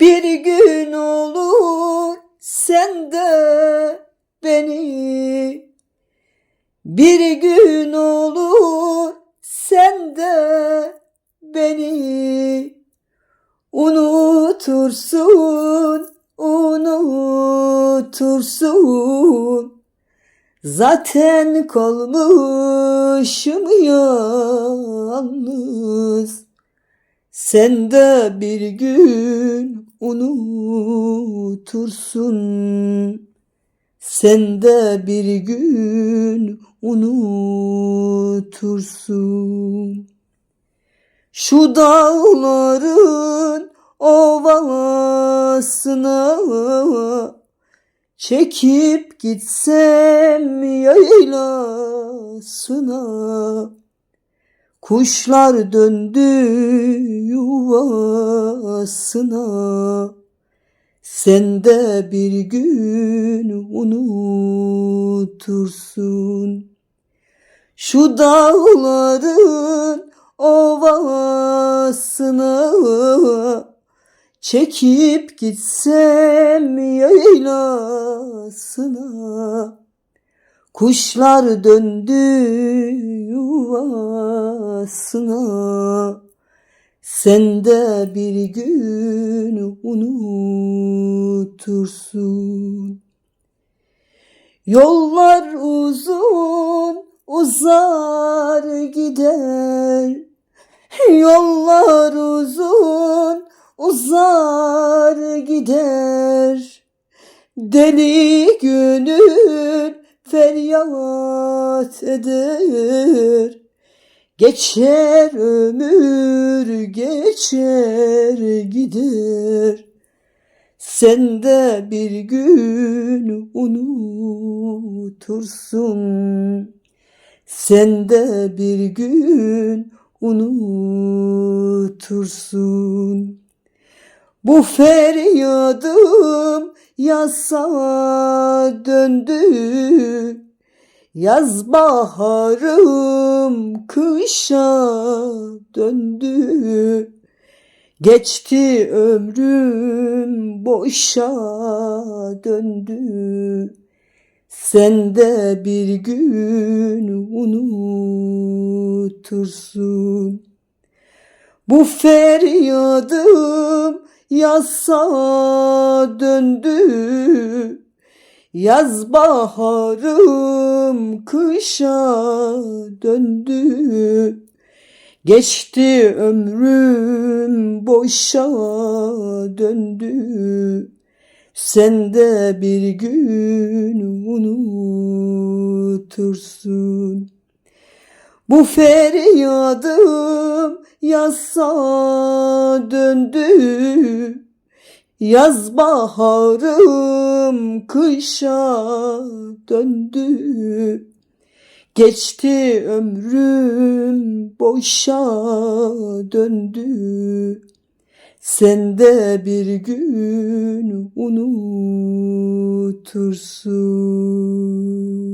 Bir gün olur sen de beni. Bir gün olur sen de beni. Unutursun, unutursun. Zaten kalmışım yalnız Sen de bir gün unutursun. Sen de bir gün unutursun. Şu dağların ovasına Çekip gitsem yaylasına Kuşlar döndü yuvasına. Sen de bir gün unutursun. Şu dağların ovasına Çekip gitsem yaylasına. Kuşlar döndü yuvasına. Sen de bir gün unutursun. Yollar uzun uzar gider. Yollar uzun uzar gider. Deli gönül feryat eder. Geçer ömür geçer gider. Sen de bir gün unutursun. Sen de bir gün unutursun bu feryadım yasa döndü. Yaz baharım kışa döndü. Geçti ömrüm boşa döndü. Sen de bir gün unutursun. Bu feryadım yasa döndü. Yaz baharım kışa döndü. Geçti ömrüm boşa döndü. Sen de bir gün unutursun. Bu feryadım yasa döndü. Yaz baharım kışa döndü. Geçti ömrüm boşa döndü. Sen de bir gün unutursun